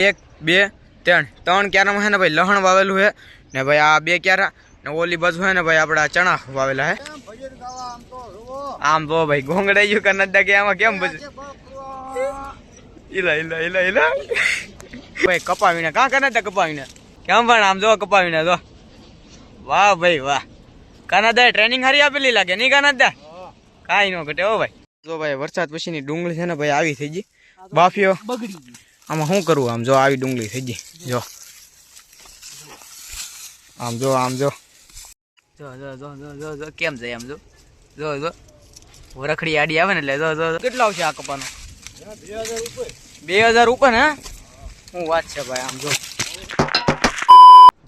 એક બે ત્રણ. ત્રણ ક્યારામાં છે ને ભાઈ લહણ વાવેલું છે ને ભાઈ આ બે ક્યારા ને ઓલી બાજુ છે ને ભાઈ આપણા ચણા વાવેલા છે આમ તો ભાઈ ઘોંગડાઈ ગયું કે નદ્દા કે આમાં કેમ બધું ઇલા ઇલા ઇલા ઇલા ભાઈ કપાવીને કાં કનાતા કપાવીને? કેમ પણ આમ જો કપાવીને જો. વાહ ભાઈ વાહ. કાનાદા ટ્રેનિંગ હારી આપેલી લાગે નહીં કાનાદા? કાંઈ ન ઘટે ઓ ભાઈ. જો ભાઈ વરસાદ પછીની ડુંગળી છે ને ભાઈ આવી થઈ ગઈ. બાફીઓ. બગડી ગઈ. આમાં શું કરવું? આમ જો આવી ડુંગળી થઈ ગઈ. જો. આમ જો આમ જો. જો જો જો કેમ જાય આમ જો? જો જો. વરખડી આડી આવે ને એટલે જો જો જો. આવશે આ કપાનો? બે હજાર ઉપર. ને શું વાત છે ભાઈ, આમ જો.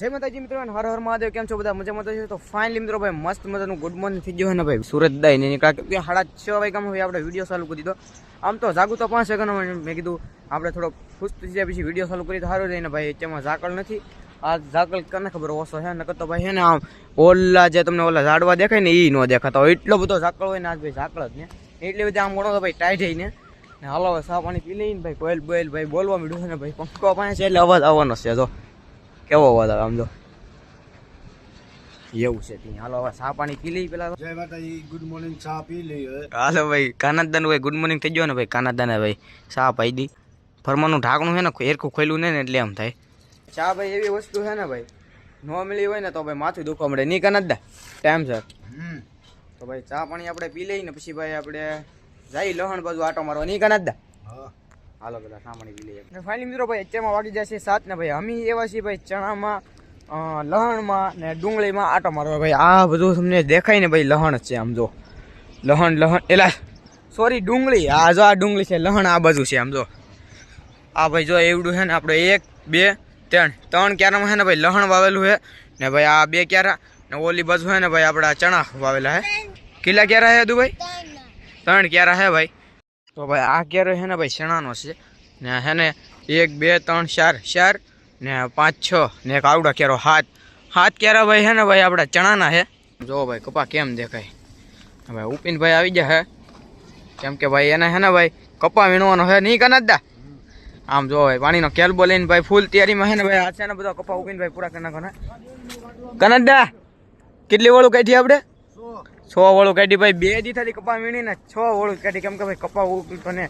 જય માતાજી મિત્રો હર હર મહાદેવ, કેમ છો બધા? મજામાં તો છે? તો ફાઇનલી મિત્રો ભાઈ, મસ્ત મજાનું ગુડ મોર્નિંગ થઈ ગયો ને ભાઈ? સુરત દાય ને નીકળ્યા કે સાડા છ વાગ્યામાં ભાઈ આપણે વીડિયો ચાલુ કરી દીધો. આમ તો જાગું તો પાંચ સેકન્ડ મેં કીધું, આપણે થોડો ખુશ થઈ જાય પછી વીડિયો ચાલુ કરી તો સારું જઈને ભાઈ. તેમાં ઝાકળ નથી. આ ઝાકળ કને ખબર ઓછો છે? નકર તો ભાઈ છે ને આમ ઓલા જે તમને ઓલા ઝાડવા દેખાય ને એ ન દેખાતા હોય. એટલો બધો ઝાકળ હોય ને આજ ભાઈ ઝાકળ જ ને. એટલી બધી આમ ગણો તો ભાઈ ટાઈટ જઈને ને. હાલો સા પાણી પી લઈને ભાઈ. કોયલ બોયલ ભાઈ, બોલવા મીડું છે ને ભાઈ? પંખો પાસે છે એટલે અવાજ આવવાનો છે, જો. કેવો અવાજ આવે આમ જો એવું છે ત્યાં. હાલો હવે સા પાણી પી લઈ પેલા જય માતાજી ગુડ મોર્નિંગ ચા પી લઈ હવે. હાલો ભાઈ કાનાદાન ભાઈ ગુડ મોર્નિંગ થઈ ગયો ને ભાઈ કાનાદાને ભાઈ ચા પાઈ દી. ફરમાનું ઢાંકણું છે ને એરખું ખોલ્યું નહીં ને એટલે એમ થાય. ચા ભાઈ એવી વસ્તુ છે ને ભાઈ નો મળી હોય ને તો ભાઈ માથું દુખવા મળે નહીં કાનાદા ટાઈમ સર તો ભાઈ ચા પાણી આપણે પી લઈને પછી ભાઈ આપણે જઈ લહણ બાજુ આટો મારવા. નહીં કાનાદા? હા. હાલો બધા સામાણી પી લઈએ ફાઇનલી મિત્રો ભાઈ અત્યારમાં વાગી જશે સાત ને ભાઈ અમે એવા છીએ ભાઈ ચણામાં લહણમાં ને ડુંગળીમાં આટો મારવા. ભાઈ આ બધું તમને દેખાય ને ભાઈ લહણ છે આમ જો. લહણ લહણ એલા સોરી ડુંગળી. આ જો આ ડુંગળી છે લહણ આ બાજુ છે આમ જો. આ ભાઈ જો એવડું છે ને આપણે એક બે ત્રણ. ત્રણ ક્યારામાં છે ને ભાઈ લહણ વાવેલું છે. ને ભાઈ આ બે ક્યારા ને ઓલી બાજુ છે ને ભાઈ આપણા ચણા વાવેલા છે. કેટલા ક્યારા છે દુભાઈ ત્રણ ક્યારા છે ભાઈ. તો ભાઈ આ ક્યારો છે ને ભાઈ શેણાનો છે. ને હે ને એક, બે, ત્રણ, ચાર ચાર, ને પાંચ, છ, ને એક આવડા ક્યારો હાથ. હાથ ક્યારા ભાઈ છે ને ભાઈ આપણા ચણાના છે જો ભાઈ કપા કેમ દેખાય. ભાઈ ઉપિનભાઈ આવી હે. કેમ કે ભાઈ એને હે ને ભાઈ કપા વીણવાનો છે નહીં કનદા આમ જો ભાઈ પાણીનો કેલબો લઈને ભાઈ ફૂલ તૈયારીમાં છે ને ભાઈ હાથ છે ને બધા કપા ઉપિનભાઈ પૂરા કરી નાખો ને કનદા કેટલી વાળું કાઢી આપણે છ વાળું કાઢી ભાઈ, બે દી થાલી કપા વીણી ને છ વળું કાઢી. કેમ કે ભાઈ કપા અને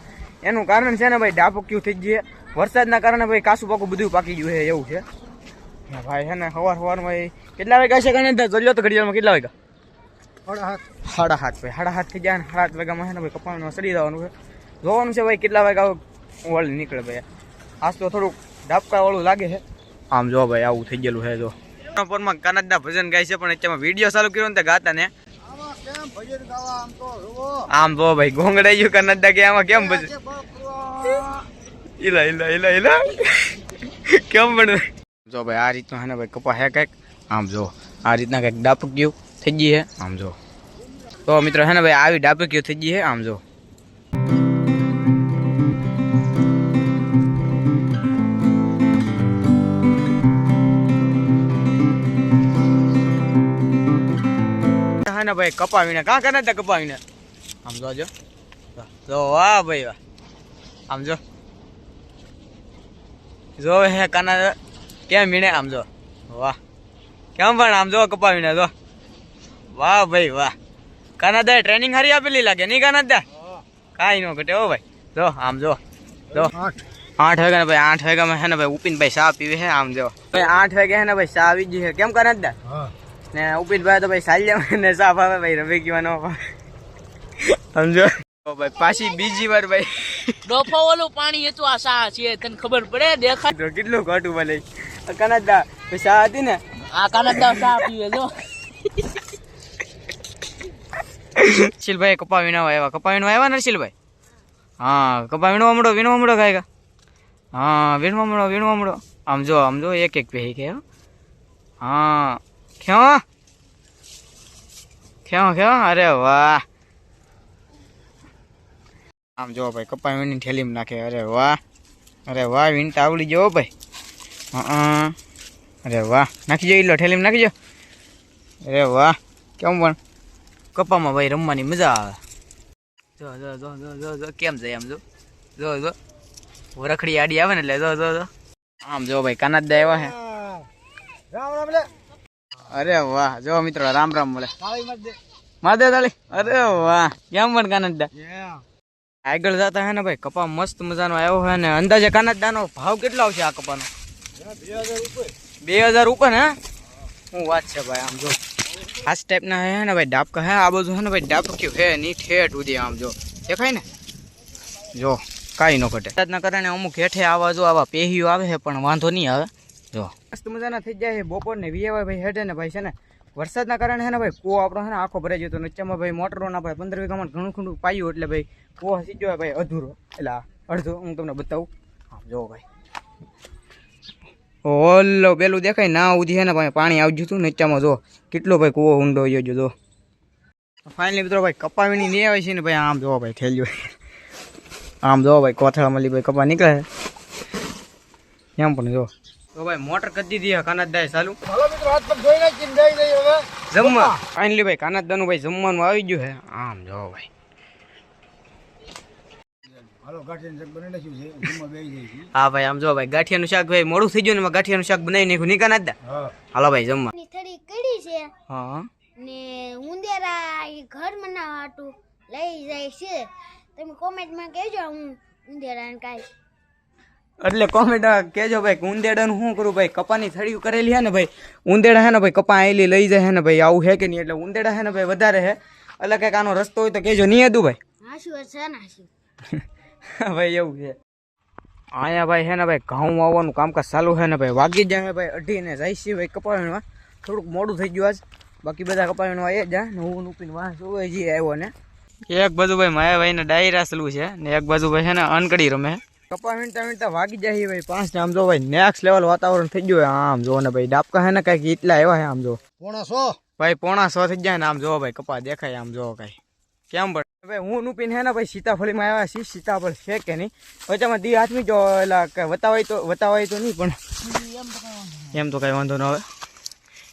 એનું કારણ છે ને ભાઈ, ડાપક્યું થઈ ગયું વરસાદના કારણે ભાઈ કાસું પાકું બધું પાકી ગયું છે, એવું છે. ને ભાઈ છે ને સવાર સવારમાં કેટલા વાગ્યા છે કને જલ્યો તો ઘડિયાળમાં કેટલા વાગ્યા? સાડા હાથ હાથ ભાઈ, સાડા હાથ થઈ જાય ને, સાડા આઠ વાગ્યામાં છે ને ભાઈ કપામાં સડી જવાનું છે. જોવાનું છે ભાઈ કેટલા વાગ્યા વળી નીકળે ભાઈ. આજ તો થોડુંક ડાબકા વાળું લાગે છે. આમ જો ભાઈ, આવું થઈ ગયેલું છે, જો. પરમાં કાનાજના ભજન ગાય છે, પણ અત્યારમાં વીડિયો ચાલુ કર્યો ને તે ગાતા ને આમાં તો ભાઈ ગોંગડાઈ ગયું કર્ણાટક કે આમાં કેમ ભજન. ઈલા ઈલા ઈલા ઈલા. કેમ પણ જો ભાઈ આ રીતનું હે ને ભાઈ કપા હે કંઈક? આમ જો આ રીતના કંઈક ડાપક્યું થઈ ગઈ હે. આમ જો. તો મિત્રો હે ને ભાઈ આવી ડાપક્યું થઈ ગઈ હે આમ જો. ને ભાઈ, કપાવીને. કાં કરે તે કપાવીને? આમ જોજો જો. વાહ ભાઈ, વાહ. આમ જો. જો, હે, કાના કેમ મીણે આમ વાહ. કેમ પણ આમ જો, કપાવીને, જો. વાહ ભાઈ, વાહ. કાનાદા ટ્રેનિંગ હારી આપેલી લાગે, નહીં કાના દે કાંઈ ન ઘટે, હો ભાઈ. જો, આમ જો. જો. આઠ વાગે ને ભાઈ, આઠ વાગ્યામાં હે ને ભાઈ ઉપીન ભાઈ ચા પીવે હે આમ જો. ભાઈ, આઠ વાગે હે ને ભાઈ, ચા આવી ગઈ છે. કેમ કાનાદા હા. ને ઉપિન ભાઈ તો ભાઈ સાલ્યા ને સાફ આવે ભાઈ રવે કહેવાનો સમજો? ભાઈ પાછી બીજી વાર ભાઈ. ડોફો ઓલું પાણી હતું આ સા છે તને ખબર પડે? દેખાય. તો કેટલું ઘટું ભલે કનાદા સા હતી ને? આ કાનડા સા પીવે જો શિલભાઈ કપા વીણવા આવ્યા કપા વીણવા આવ્યા ને શિલભાઈ? હા કપા વીણવા મળો વીણવા મળો કાંઈ હા વીણવા મળો વીણવા મળો આમ જો આમ જો એક એક પહેરી ગયા હો. ક્યાં ક્યાં ક્યાં અરે વાહ. આમ જો ભાઈ, કપાઈ વીણી થેલીમાં નાખે. અરે વાહ. અરે વાહ વીણતા આવડી જવો ભાઈ. હા અરે વાહ. નાખી જો ઈલો થેલીમાં નાખી જો. અરે વાહ. કેમ પણ? કપામાં ભાઈ રમવાની મજા આવે. જો જો જો જો જો જો. કેમ જાય આમ જો? જો જો. રખડી આડી આવે ને એટલે જો જો જો. આમ જો ભાઈ કાનાડા આવ્યા હે. રામ રામ લે. અરે વાહ જો મિત્રો, રામ રામ તાળી માદે તાળી અરે વાહ, કેમ પણ કાનાડા આગળ જતા હે ને ભાઈ, કપા મસ્ત મજાનો આવ્યો હે ને. અંદાજે કાનાડાનો ભાવ કેટલો આવશે આ કપાનો? બે હજાર ઉપર, હે? હું વાત છે ભાઈ, આમ જો. આ ટાઈપના હે ને ભાઈ, ડાબકા હે, આ બધું હે ને ભાઈ, ડાબક્યું હે ની ઠેઠ ઉદી આમ જો. દેખાય ને? જો, કાંઈ ન ઘટે. વરસાદના કારણે અમુક હેઠે આવા જો આવા પેહીઓ આવે છે, પણ વાંધો નહીં આવે. જો. મસ્ત મજાના થઈ જાય છે. બપોર ને વીએ ભાઈ હેઠે ને ભાઈ છે ને, વરસાદના કારણે હે ને ભાઈ કૂવો આપણો છે ને આખો ભરાઈ જતો નીચેમાં ભાઈ મોટરો ના ભાઈ પંદર વીઘામાં ઘણું ઘણું પાયું એટલે ભાઈ કૂવો સીજો હોય ભાઈ અધૂરો. એટલે અડધો હું તમને બતાવું. હા જો ભાઈ. ઓલો પેલું દેખાય ના ઉધી છે ને ભાઈ પાણી આવજ્યું હતું નીચામાં જો. કેટલો ભાઈ કૂવો ઊંડો ગયો જો. ફાઇનલી મિત્રો ભાઈ કપાવીની નહીં આવે છે ને ભાઈ, આમ જોવો ભાઈ ઠેલ્યો આમ જોવો ભાઈ કોથળા મળી ભાઈ કપા નીકળે એમ પણ જો. તો ભાઈ મોટર કરી દીધી હે કાનાદાય ચાલુ. હાલો મિત્રો હાથ પર જોઈ નાખીને દઈ દઈ હવે. જમવા. ફાઇનલી ભાઈ કાનાદાનું ભાઈ જમવાનું આવી ગયું હે. આમ જો ભાઈ. હાલો ગાંઠિયાનું શાક બનાવી નાખ્યું છે. જમવા બેસી જાય હા ભાઈ આમ જો ભાઈ ગાંઠિયાનું શાક ભાઈ મોડું થઈ ગયું ને ગાંઠિયાનું શાક બનાવી નાખ્યું. નહીં કાનાદા હા. હાલો ભાઈ જમવા. ની કડી છે. હા. ને ઉંદેરા એ ઘર હાટુ લઈ જાય છે. તમે કોમેન્ટમાં કહેજો હું ઉંદેરાને કાંઈ એટલે કોમેન્ટ કહેજો ભાઈ ઉંદેડાનું શું કરું ભાઈ? કપાની થળીઓ કરેલી હે ને ભાઈ? ઉંદેડા હે ને ભાઈ કપા આયેલી લઈ જાય હે ને ભાઈ? આવું હે કે નહીં? એટલે ઉંદેડા હે ને ભાઈ વધારે હે. એટલે કંઈક આનો રસ્તો હોય તો કહેજો. નહીં હતું ભાઈ? ભાઈ એવું છે. અહીંયા ભાઈ હે ને ભાઈ ઘઉં આવવાનું કામકાજ ચાલુ છે ને ભાઈ. વાગી જાય ભાઈ અઢીને જાય છે ભાઈ કપાવીણવા થોડુંક મોડું થઈ ગયું આજ. બાકી બધા કપાવીણવા એ જાય ને હું ઉપીને વાહ જોવે જઈએ આવ્યો ને. એક બાજુ ભાઈ માયા ભાઈને ડાયરા ચાલુ છે ને એક બાજુ ભાઈ હે ને અનકડી રમે. કપા વીણતા વીણતા વાગી જાય ભાઈ. પાંચ ને આમ જો ભાઈ નેક્સ્ટ લેવલ વાતાવરણ થઈ ગયું આમ જો ને ભાઈ ડાબકા હે ને કંઈક એટલા એવા હે આમ જો. પોણા સો? ભાઈ પોણા સો થઈ જાય ને આમ જો ભાઈ કપા દેખાય આમ જો કઈ. કેમ પણ? ભાઈ હું નુપીન હે ને ભાઈ સીતાફળીમાં આવ્યા છીએ. સીતાફળ છે કે નહીં? વચ્ચામાં દી હાથમી જો એટલે કે વતાવાય તો વતાવાય તો નહીં પણ. એમ તો કઈ વાંધો ન આવે.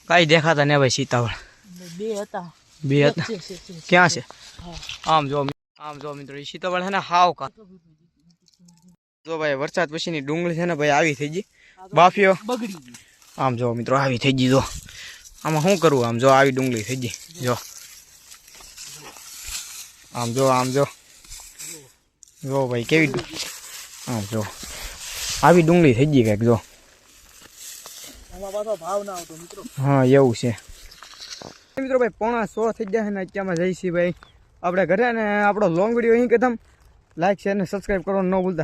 કઈ દેખાતા ને ભાઈ સીતાફળ. બે હતા. બે હતા? ક્યાં છે? આમ જો આમ જો મિત્રો સીતાફળ હે ને હાવ કા જો ભાઈ વરસાદ પછીની ડુંગળી છે ને ભાઈ આવી થઈ ગઈ. બાફીઓ. બગડી આમ જો મિત્રો આવી થઈ ગઈ જો. આમાં શું કરવું? આમ જો આવી ડુંગળી થઈ ગઈ જો. આમ જો આમ જો. જો ભાઈ કેવી આમ જો. આવી ડુંગળી થઈ ગઈ કંઈક જો. ભાવ ના મિત્રો. હા એવું છે. મિત્રો ભાઈ પોણા સો થઈ જાય ને અત્યારમાં જઈશી ભાઈ. આપણે ઘરે ને આપણો લોંગ વીડિયો અહીં કદમ લાઈક શેર ને સબસ્ક્રાઈબ કરવાનું ન ભૂલતા.